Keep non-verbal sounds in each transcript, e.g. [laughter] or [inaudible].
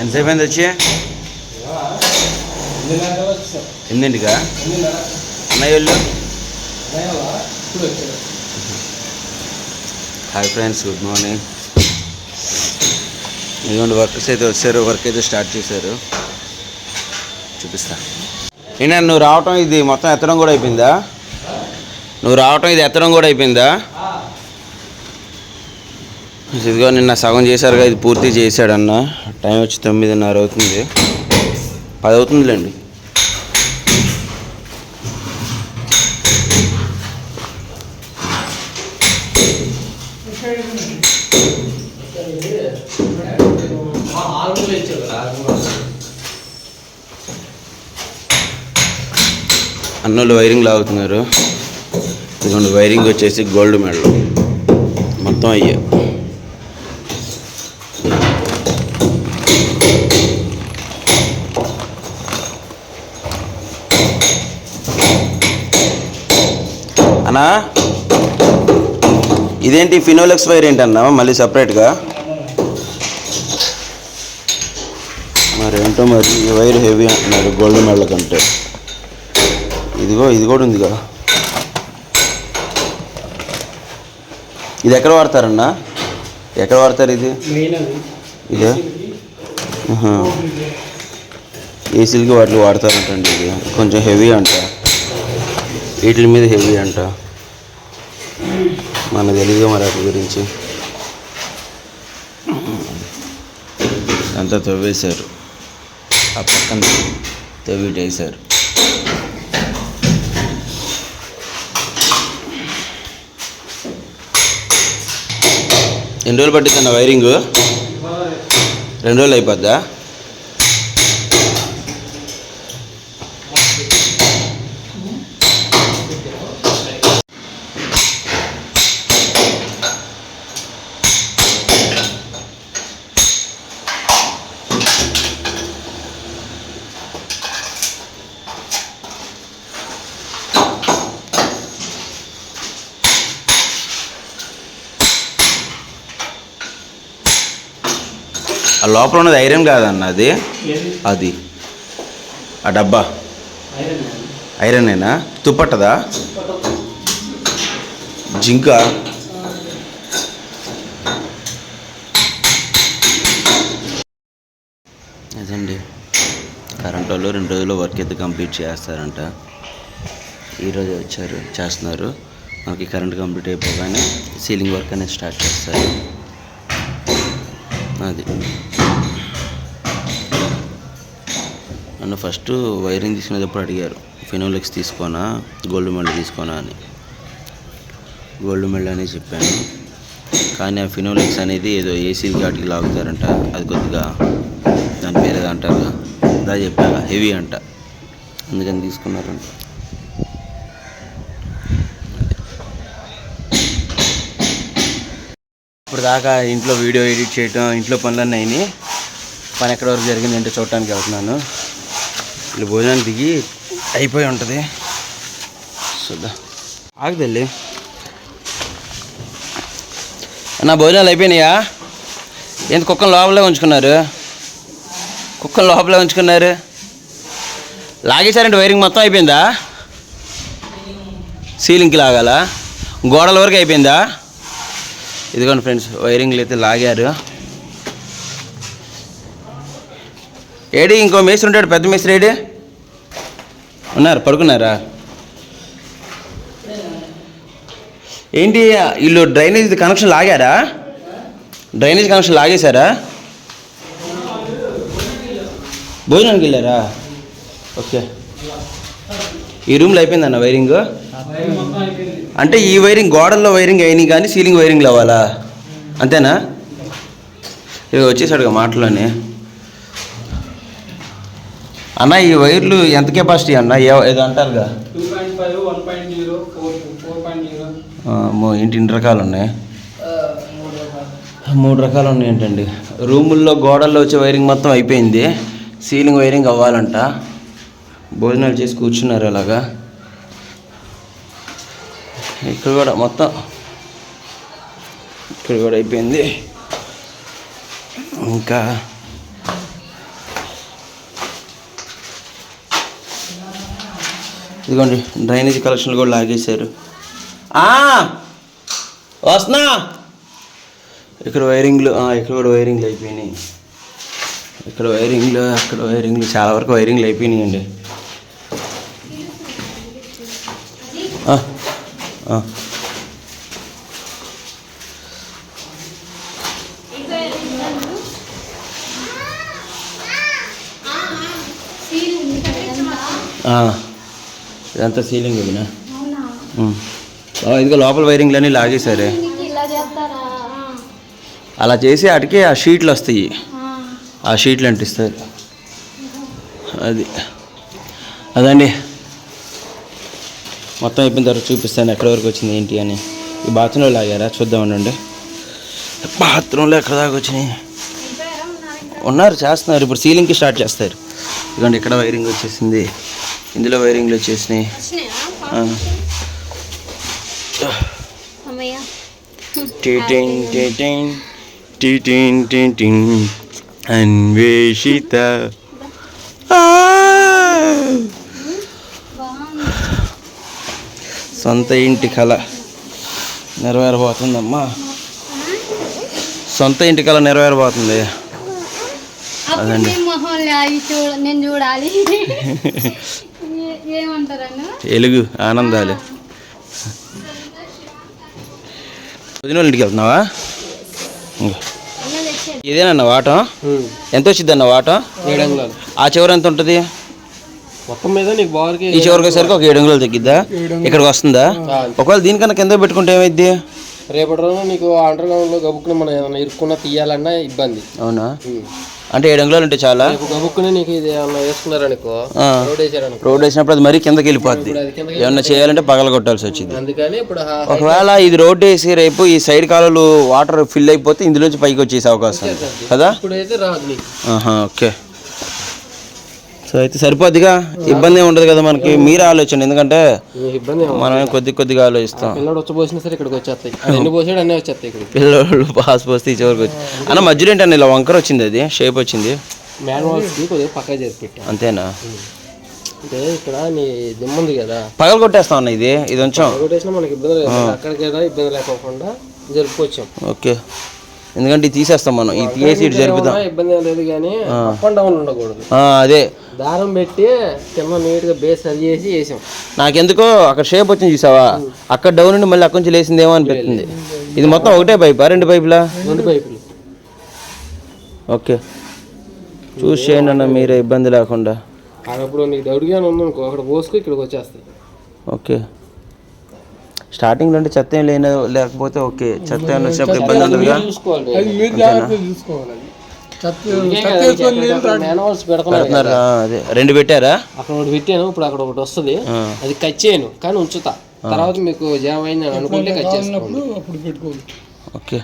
ఎంతసేపు అయింది వచ్చి? ఎన్నింటికా అన్నయ్య వెళ్ళు? Hi friends good morning. ఇదిగోండి వర్కర్స్ అయితే వచ్చారు వర్క్ అయితే స్టార్ట్ చేశారు. చూపిస్తా. ఏంటంటే నువ్వు రావటం ఇది మొత్తం ఎత్తడం కూడా అయిపోయిందా? నువ్వు రావటం ఇది ఎత్తడం కూడా అయిపోయిందా? ఇదిగో నిన్న సగం చేశారుగా ఇది పూర్తి చేశాడన్న. టైం వచ్చి తొమ్మిదిన్నర అవుతుంది. పది అవుతుందిలేండి. అన్నోళ్ళు వైరింగ్ లాగుతున్నారు. ఇదిగోండి వైరింగ్ వచ్చేసి గోల్డ్ మెడల్. మొత్తం అయ్యా. అన్నా? ఇదేంటి ఫినోలెక్స్ వైర్ ఏంటన్నా మళ్ళీ సపరేట్గా? మరి ఏంటో మరి ఈ వైర్ హెవీ అంటున్నారు గోల్డ్ మెడల్ కంటే. ఇదిగో ఇది కూడా ఉందిగా. ఇది ఎక్కడ వాడతారన్నా? ఎక్కడ వాడతారు ఇది? ఇదే? ఏసీలకి వాటికి వాడతారంటండి ఇది? కొంచెం హెవీ అంట. వీటి మీద హెవీ అంట. మనకు తెలుగు మరి వాటి గురించి. అంతా తవ్వేశారు. ఆ పక్కన తవ్విటేశారు ఎన్ని రోజులు పట్టిందన్న వైరింగ్? రెండు రోజులు అయిపోద్దా? ఆ లోపల ఉన్నది ఐరన్ కాదన్న అది? అది. ఆ డబ్బా. ఐరనేనా? తుప్పట్టదా జింక. అదండి. కరెంట్ వాళ్ళు రెండు రోజుల్లో వర్క్ అయితే కంప్లీట్ చేస్తారంట. ఈరోజు వచ్చారు చేస్తున్నారు. మనకి కరెంట్ కంప్లీట్ అయిపోగానే సీలింగ్ వర్క్ అనేది స్టార్ట్ చేస్తారు. అది. నన్ను ఫస్ట్ వైరింగ్ తీసుకునేటప్పుడు అడిగారు ఫినోలెక్స్ తీసుకోనా? గోల్డ్ మెడల్ తీసుకోనా? అని. గోల్డ్ మెడల్ అని చెప్పాను. కానీ ఆ ఫినోలెక్స్ అనేది ఏదో ఏసీ ఘాటికి లాగుతారంట అది కొద్దిగా దాని పేరు అంటారు అదా చెప్పాగా హెవీ అంట. అందుకని తీసుకున్నారంట. ఇప్పుడు దాకా ఇంట్లో వీడియో ఎడిట్ చేయటం ఇంట్లో పనులన్నీ అయినాయి. పని ఎక్కడ వరకు జరిగిందంటే చూడటానికి వెళ్తున్నాను. వీళ్ళు భోజనానికి దిగి అయిపోయి ఉంటుంది. చూద్దాం ఆగదల్లి అన్న భోజనాలు అయిపోయినాయా? ఏంటి కుక్కను లోపలే ఉంచుకున్నారు? కుక్కను లోపలే ఉంచుకున్నారు? లాగేశారంటే వైరింగ్ మొత్తం అయిపోయిందా? సీలింగ్కి లాగాలా? గోడల వరకు అయిపోయిందా? ఇదిగోండి ఫ్రెండ్స్ వైరింగ్లు అయితే లాగారు. ఏడి ఇంకో మేస్త్రి ఉంటాడు పెద్ద మేస్త్రి ఏడి? ఉన్నారు పడుకున్నారా? ఏంటి వీళ్ళు డ్రైనేజ్ కనెక్షన్ లాగారా? డ్రైనేజ్ కనెక్షన్ లాగేశారా? భోజనానికి వెళ్ళారా? ఓకే. ఈ రూమ్లో అయిపోయిందన్న వైరింగ్? అంటే ఈ వైరింగ్ గోడల్లో వైరింగ్ అయినాయి కానీ సీలింగ్ వైరింగ్లు అవ్వాలా అంతేనా? ఇక వచ్చేసాడుగా మాటలోనే. అన్న ఈ వైర్లు ఎంత కెపాసిటీ అన్న? ఏదో అంటారుగా. ఇంటి ఇన్ని రకాలు ఉన్నాయి? మూడు రకాలు మూడు రకాలు ఉన్నాయి ఏంటండి. రూముల్లో గోడల్లో వచ్చే వైరింగ్ మొత్తం అయిపోయింది. సీలింగ్ వైరింగ్ అవ్వాలంట. భోజనాలు చేసి కూర్చున్నారు అలాగా. ఇక్కడ కూడా మొత్తం ఇక్కడ కూడా అయిపోయింది. ఇంకా ఇదిగోండి డ్రైనేజ్ కలెక్షన్లు కూడా లాగేశారు. వస్తున్నా! ఇక్కడ వైరింగ్లు ఇక్కడ కూడా వైరింగ్లు అయిపోయినాయి. ఇక్కడ వైరింగ్లు అక్కడ వైరింగ్లు చాలా వరకు వైరింగ్లు అయిపోయినాయండి. ఆ, ఆ. ఇదంతా సీలింగ్ ఇవినా ఇదిగో లోపల వైరింగ్లన్నీ లాగేశారే. చేస్తారా? అలా చేసి వాటికి ఆ షీట్లు వస్తాయి. ఆ. షీట్లు అంటిస్తారు అది. అదండి. మొత్తం అయిపోయిన తర్వాత చూపిస్తాను ఎక్కడి వరకు వచ్చింది ఏంటి అని. ఈ బాత్రూంలో లాగారా? చూద్దాం ఉండండి బాత్రూంలో ఎక్కడ దాకా వచ్చినాయి? ఉన్నారు చేస్తున్నారు. ఇప్పుడు సీలింగ్కి స్టార్ట్ చేస్తారు. ఇదిగోండి ఇక్కడ వైరింగ్ వచ్చేసింది. ఇందులో వైరింగ్లు వచ్చేసినాయి. అన్వేషిత. సొంత ఇంటి కళ నెరవేరబోతుందమ్మా. సొంత ఇంటి కళ నెరవేరబోతుంది. అదండి. నేను చూడాలి. [laughs] ఎలుగు ఆనందాలు. వదిన వాళ్ళ ఇంటికి వెళ్తున్నావా ఇదేనన్న వాటం? ఎంత వచ్చింది అన్న వాటం ఆ చివరి ఎంత ఉంటుంది? మొత్తం మీద నీకు ఈ చివరికి వచ్చేసరికి ఒక ఏడు అంగుళాలు తగ్గిద్దా? ఇక్కడికి వస్తుందా? ఒకవేళ దీనికన్నా కింద పెట్టుకుంటే ఏమైద్ది? రేపటి రోజు నీకు అండర్ గ్రౌండ్లో గబుక్కుని మనం ఏమైనా ఇరుక్కున్నా తీయాలన్నా ఇబ్బంది. అవునా? అంటే ఏడు అంగుళాలు ఉంటే చాలా? గబుక్కుని నీకు ఇది ఏమన్నా వేసుకున్నారనుకో. రోడ్ వేసారనుకో రోడ్ వేసినప్పుడు అది మరీ కిందకి వెళ్ళిపోద్ది. ఏమన్నా చేయాలంటే పగల కొట్టాల్సి వచ్చింది. అందుకని ఇప్పుడు ఆ ఒకవేళ ఇది రోడ్ వేసి రేపు ఈ సైడ్ కాలువలు వాటర్ ఫిల్ అయిపోతే ఇందులోంచి పైకి వచ్చేసే అవకాశం ఉంది. కదా? ఇప్పుడైతే రాదు ఓకే. సో అయితే సరిపోద్దిగా ఇబ్బంది ఉండదు కదా మనకి. మీరు ఆలోచన ఎందుకంటే. మనమే కొద్ది కొద్దిగా ఆలోచిస్తాం. పిల్లడు వచ్చి పోసినా సరే ఇక్కడికి వచ్చేస్తాయి. అది ఎన్ని పోసాడు అన్నీ వచ్చేస్తాయి ఇక్కడికి. పిల్లలు పాస్ పోస్తే ఈ చివరికి వచ్చి అన్న మధ్యలో ఏంటన్న ఇలా వంకర వచ్చింది అది? షేప్ వచ్చింది? కొద్దిగా పక్క చేసి పెట్టా. అంతేనా? అంటే ఇక్కడ నీ దిమ్మ ఉంది కదా. పగల కొట్టేస్తా అన్న ఇది? ఇది కొంచెం ఒకటేసినా మనకి ఇబ్బంది లేదు. అక్కడికి ఇబ్బంది లేకోకుండా జరుపుకొచ్చాం. ఓకే. ఎందుకంటే ఇది తీసేస్తాం మనం. ఇది తీసి ఇటు ఏమన్నా ఇబ్బంది లేదు కానీ అప్ అండ్ డౌన్ ఉండకూడదు. అదే. దారం పెట్టి కింద నీట్గా బేస్ సరి చేసి వేసాం. నాకెందుకో అక్కడ షేప్ వచ్చింది చూసావా? అక్కడ డౌన్ నుండి మళ్ళీ అక్కడి నుంచి లేసిందేమో అనిపిస్తుంది. ఇది మొత్తం ఒకటే పైపా రెండు పైపులా రెండు పైపులు ఓకే. చూసి చేయండి అన్న మీరే ఇబ్బంది లేకుండా. అప్పుడు నీకు డౌట్గా ఉంది అనుకో అక్కడ పోసుకు ఇక్కడికి వచ్చేస్తాయి. ఓకే. స్టార్టింగ్ అంటే చెత్త ఏం లేని లేకపోతే ఓకే చెత్త ఏమైనా వచ్చినప్పుడు ఇబ్బంది ఉండదుగా మ్యాన్వాల్స్ పెడుతున్నారు అదే. రెండు పెట్టారా? అక్కడ ఒకటి పెట్టాను ఇప్పుడు అక్కడ ఒకటి వస్తుంది. అది కట్ చేయను కానీ ఉంచుతా. తర్వాత మీకు జామ్ అయింది అని అనుకుంటే కట్ చేసుకోండి. అప్పుడు పెట్టుకోవచ్చు. ఓకే.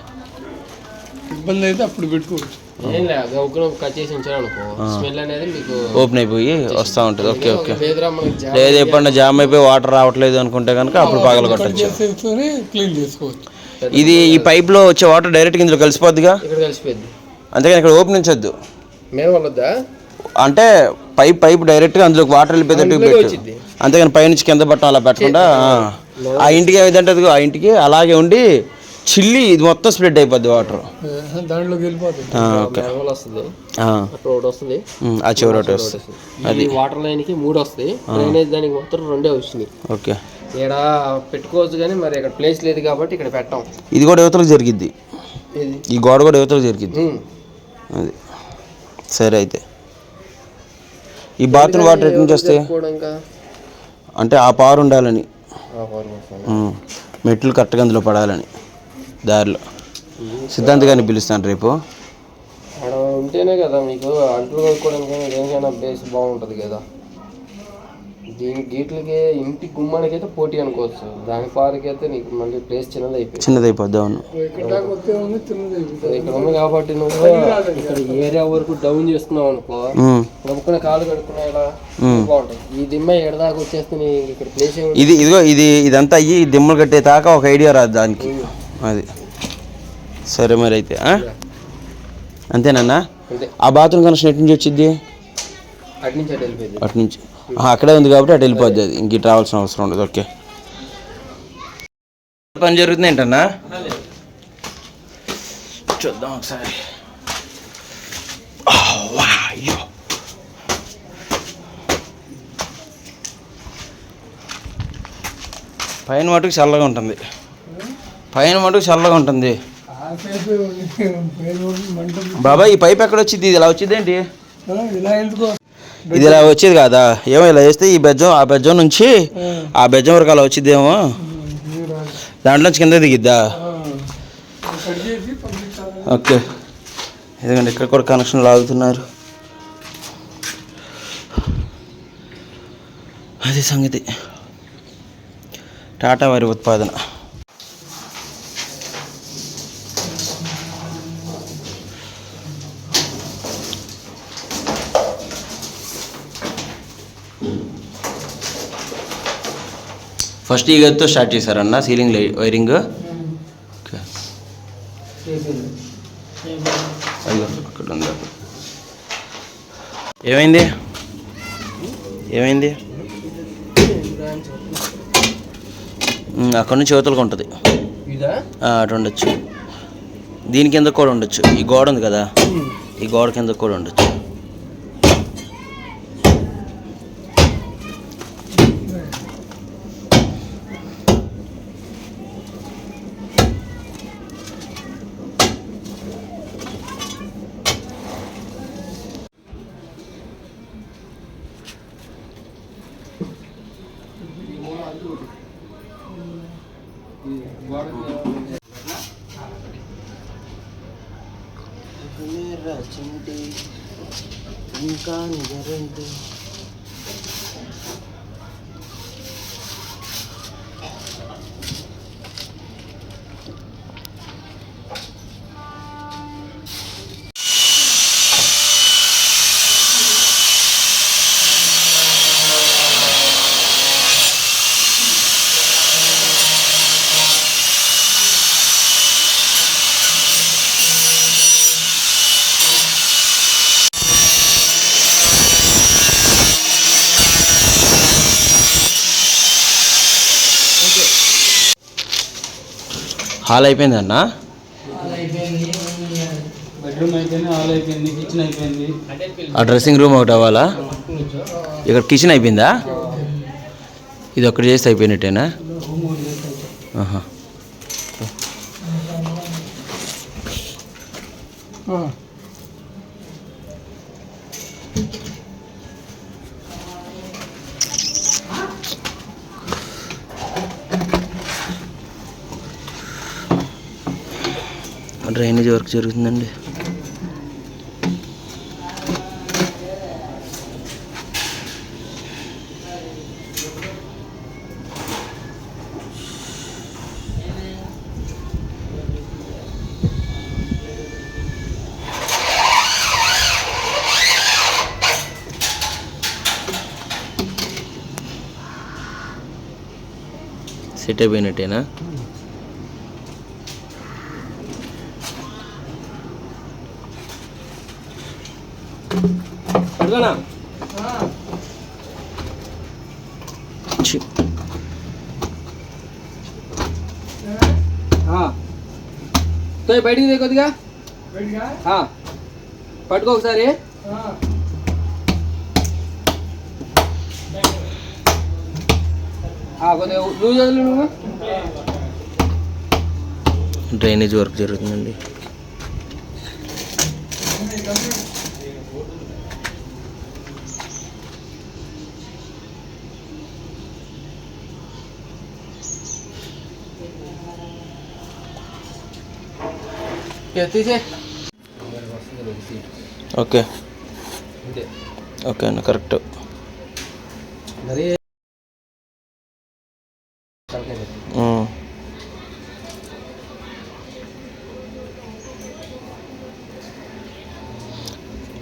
ఇబ్బంది అయితే అప్పుడు పెట్టుకోవచ్చు. ఏం లేదు గౌకును కట్ చేసి ఉంచాను అనుకో. స్మెల్ అనేది మీకు ఓపెన్ అయిపోయి వస్తూ ఉంటుంది. Okay okay. లేదు ఎప్పుడన్నా జామ్ అయిపోయి వాటర్ రావట్లేదు అనుకుంటే కనుక అప్పుడు పగల కొట్టచ్చు. చేసేస్తూనే క్లీన్ చేసుకోవచ్చు. ఇది ఈ పైప్లో వచ్చే వాటర్ డైరెక్ట్గా ఇందులో కలిసిపోద్దిగా? ఇక్కడ అంతేగాని ఇక్కడ ఓపెన్ ఉంచొద్దు. మేము అంటే పైప్ పైప్ డైరెక్ట్గా అందులోకి వాటర్ వెళ్ళిపోయేటట్టు పెట్టు. అంతేగాని పైనుంచి కింద పట్టడం అలా పెట్టకుండా ఆ. ఇంటికి ఏదంటే ఆ ఇంటికి అలాగే ఉండి చిల్లి ఇది మొత్తం స్ప్రెడ్ అయిపోద్ది వాటర్. దాంట్లోకి వెళ్ళిపోతుంది. వస్తుంది. ఆ. వస్తుంది. చివరి ఒకటి వస్తుంది. ఈ వాటర్ లైన్కి మూడు వస్తాయి. డ్రైనేజ్ దానికి మొత్తం రెండే వచ్చినాయి ఓకే. ఇక్కడ పెట్టుకోవచ్చు కానీ మరి ఇక్కడ ప్లేస్ లేదు కాబట్టి ఇక్కడ పెట్టాం. ఇది కూడా యువతలకు జరిగిద్ది. ఇది ఈ గోడ కూడా యువతలకు జరిగిద్ది. ఉమ్. అది. సరే అయితే. ఈ బాత్రూమ్ వాటర్ ఎటు నుంచి వస్తాయి? అంటే ఆ పారు ఉండాలని. వస్తుంది. మెట్లు కరెక్ట్గా అందులో పడాలని. దారిలో. సిద్ధాంత్ గారిని పిలుస్తాను రేపు. అక్కడ ఉంటేనే కదా మీకు అంట్లు కొనుక్కోవడానికి దేనికైనా బేస్ బాగుంటుంది కదా. దీని గీట్లకి ఇంటి గుమ్మానికి అయితే పోటీ అనుకోవచ్చు. దాని పార్కి అయితే నీకు మళ్ళీ ప్లేస్ చిన్నది అయిపోయింది. చిన్నది అయిపోద్ది అవును ఇక్కడ ఉంది కాబట్టి నువ్వు ఇక్కడ ఏరియా వరకు డౌన్ చేసుకున్నావు అనుకో గబుక్కున కాలు కడుక్కున్నా ఇలా బాగుంటుంది. ఈ దిమ్మ ఎక్కడ దాకా వచ్చేస్తే ఇక్కడ ప్లేస్ ఇది ఇదిగో ఇది ఇదంతా అయ్యి ఈ దిమ్మలు కట్టే దాకా ఒక ఐడియా రాదు దానికి. అది. సరే మరి అయితే? అంతేనన్నా? అంతే. ఆ బాత్రూమ్ కనెక్షన్ ఎటు నుంచి వచ్చింది అటు నుంచి అక్కడే ఉంది కాబట్టి అటు వెళ్ళిపోద్ది అది. ఇంక రావాల్సిన అవసరం ఉండదు. ఓకే. పని జరుగుతుంది ఏంటన్నా? చూద్దాం ఒకసారి. అయ్యో పైన మటుకు చల్లగా ఉంటుంది. పైన మటుకు చల్లగా ఉంటుంది. బాబాయ్ ఈ పైప్ ఎక్కడ వచ్చింది ఇది ఇలా వచ్చింది ఏంటి ఇది ఇలా వచ్చేది కాదా? ఏమో ఇలా వేస్తే ఈ బెజ్జం ఆ బెజ్జం నుంచి ఆ. బెజ్జం వరకు అలా వచ్చిద్దేమో దాంట్లోంచి కింద దిగిద్దా? ఓకే. ఎందుకంటే ఇక్కడ కూడా కనెక్షన్ లాగుతున్నారు. అది సంగతి. టాటా వారి ఉత్పాదన. ఫస్ట్ ఈ గదితో స్టార్ట్ చేశారన్న సీలింగ్ వైరింగ్. ఓకే అయ్యో అక్కడ ఉంది. ఏమైంది? ఏమైంది? ఉమ్, అక్కడ నుంచి యువతలకు ఉంటుంది. అటు ఉండొచ్చు. దీని కింద కూడా ఉండొచ్చు. ఈ గోడ ఉంది కదా? ఈ గోడ కింద కూడా ఉండొచ్చు. ఇంకా నిజరంటే హాల్ అయిపోయింది అన్న బెడ్రూమ్ అయిపోయింది హాల్ అయిపోయింది కిచెన్ అయిపోయింది. ఆ డ్రెస్సింగ్ రూమ్ ఒకటి అవ్వాలా? ఇక్కడ కిచెన్ అయిపోయిందా? ఇది ఒకటి చేస్తే అయిపోయినట్టేనా? ఆహా. డ్రైనేజ్ వర్క్ జరుగుతుందండి. సెట్ అయిపోయినట్టేనా? చి. తో బయటికి దే కొద్దిగా. పట్టుకో ఒకసారి. ఆ. కొద్దిగా నువ్వు చదువు నువ్వు? డ్రైనేజ్ వర్క్ జరుగుతుందండి. తీసే ఓకే ఓకే అన్న కరెక్ట్.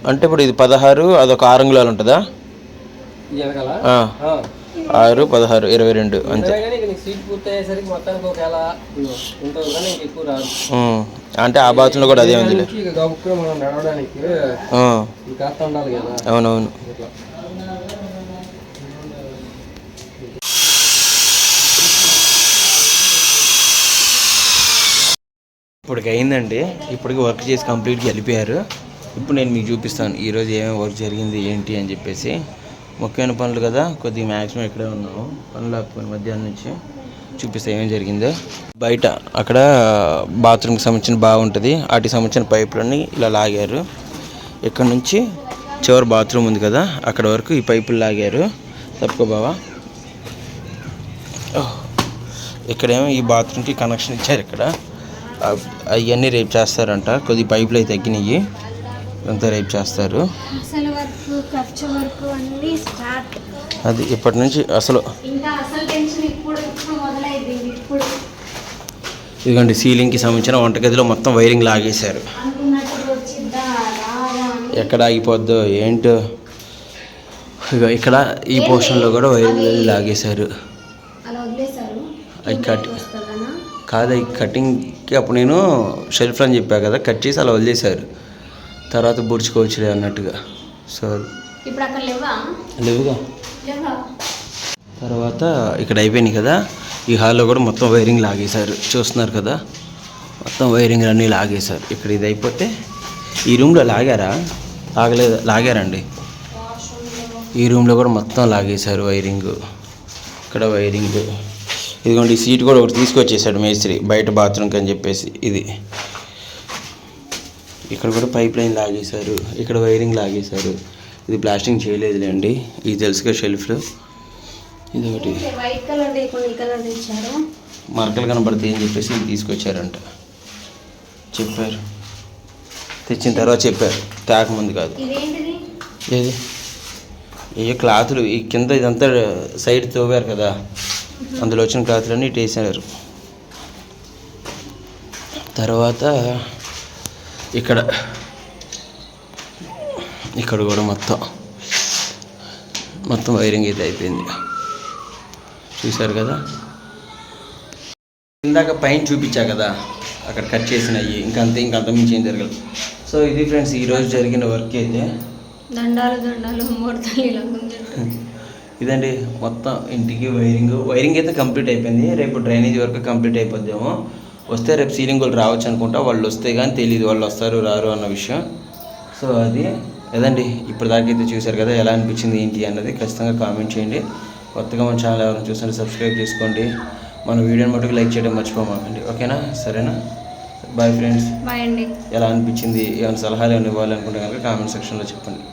అంటే ఇప్పుడు ఇది పదహారు అదొక ఆరు అంగుళాలు ఉంటుందా? ఆరు పదహారు ఇరవై రెండు అంతే. అంటే ఆ బాత్రూంలో కూడా అదే ఉంది అవునవును. ఇప్పటికి అయిందండి. ఇప్పటికి వర్క్ చేసి కంప్లీట్గా వెళ్ళిపోయారు. ఇప్పుడు నేను మీకు చూపిస్తాను ఈరోజు ఏమేమి వర్క్ జరిగింది ఏంటి అని చెప్పేసి. ముఖ్యమైన పనులు కదా కొద్దిగా మ్యాక్సిమం ఇక్కడే ఉన్నాము. పనులు ఆపుకొని మధ్యాహ్నం నుంచి చూపిస్తే ఏం జరిగిందో. బయట అక్కడ బాత్రూమ్కి సంబంధించిన బాగుంటుంది వాటికి సంబంధించిన పైపులన్నీ ఇలా లాగారు. ఇక్కడ నుంచి చివరి బాత్రూమ్ ఉంది కదా అక్కడ వరకు ఈ పైపులు లాగారు. తప్పుకో బావా. ఇక్కడేమో ఈ బాత్రూమ్కి కనెక్షన్ ఇచ్చారు ఇక్కడ. అవన్నీ రేపు చేస్తారంట. కొద్ది పైపులు అయితే తగ్గినాయి. అంతా రేపు చేస్తారు. అసలు వర్క్ ఖర్చు వర్క్ అన్నీ స్టార్ట్ అది ఇప్పటి నుంచి అసలు. ఇంకా అసలు టెన్షన్ ఇప్పుడు ఇప్పుడు మొదలైంది ఇప్పుడు. ఇదిగోండి సీలింగ్కి సంబంధించిన వంటగదిలో మొత్తం వైరింగ్ లాగేశారు. ఎక్కడ ఆగిపోద్దో ఏంటో. ఇగో ఇక్కడ ఈ పోర్షన్లో కూడా వైరింగ్ లాగేశారు. అది కట్. కాదు ఈ కటింగ్కి అప్పుడు నేను షెల్ఫ్ అని చెప్పా కదా కట్ చేసి అలా వదిలేశారు. తర్వాత బుడుచుకోవచ్చులే అన్నట్టుగా. సో ఇప్పుడు అక్కడ లేవా? లేవుగా. లేవా? తర్వాత ఇక్కడ అయిపోయినాయి కదా ఈ హాల్లో కూడా మొత్తం వైరింగ్ లాగేశారు. చూస్తున్నారు కదా మొత్తం వైరింగ్ అన్నీ లాగేశారు. ఇక్కడ ఇది అయిపోతే ఈ రూమ్లో లాగారా? లాగలేదు లాగారండి. ఈ రూమ్లో కూడా మొత్తం లాగేశారు వైరింగ్. ఇక్కడ వైరింగ్. ఇదిగోండి ఈ సీట్ కూడా ఒకటి తీసుకొచ్చేసాడు మేస్త్రి బయట బాత్రూమ్కి అని చెప్పేసి ఇది. ఇక్కడ కూడా పైప్ లైన్ లాగేశారు. ఇక్కడ వైరింగ్ లాగేశారు. ఇది ప్లాస్టింగ్ చేయలేదులేండి. ఇది తెలుసుగా షెల్ఫ్లో ఇది ఒకటి మరకలు కనబడతాయి అని చెప్పేసి ఇది తీసుకొచ్చారంట. చెప్పారు. తెచ్చిన తర్వాత చెప్పారు. తాక ముందు కాదు ఏది? ఏ క్లాతులు. ఈ కింద ఇదంతా సైడ్ తోవారు కదా. అందులో వచ్చిన క్లాతులన్నీ ఇటు వేసారు తర్వాత ఇక్కడ ఇక్కడ కూడా మొత్తం మొత్తం వైరింగ్ అయితే అయిపోయింది. చూశారు కదా? ఇందాక పైన చూపించా కదా అక్కడ కట్ చేసినవి ఇంకంతే ఇంకంత మించి ఏం జరగదు సో ఇది ఫ్రెండ్స్ ఈరోజు జరిగిన వర్క్ అయితే. దండాలు దండాలు ఇదండి మొత్తం ఇంటికి వైరింగ్. వైరింగ్ అయితే కంప్లీట్ అయిపోయింది రేపు డ్రైనేజ్ వర్క్ కంప్లీట్ అయిపోద్దేమో. వస్తే రేపు సీలింగ్ వాళ్ళు రావచ్చు అనుకుంటా వాళ్ళు వస్తే కానీ తెలియదు వాళ్ళు వస్తారు రారు అన్న విషయం. సో అది అదండి ఇప్పటిదాకా అయితే చూశారు కదా ఎలా అనిపించింది ఏంటి అన్నది ఖచ్చితంగా కామెంట్ చేయండి. కొత్తగా మన ఛానల్ ఎవరైనా చూస్తుంటే సబ్స్క్రైబ్ చేసుకోండి. మన వీడియోని మటుకు లైక్ చేయడం మర్చిపోమాకండి. ఓకేనా? సరేనా? Bye friends. బాయ్ అండి. ఎలా అనిపించింది? ఏమైనా సలహాలు ఏమైనా ఇవ్వాలనుకుంటే కనుక కామెంట్ సెక్షన్లో చెప్పండి.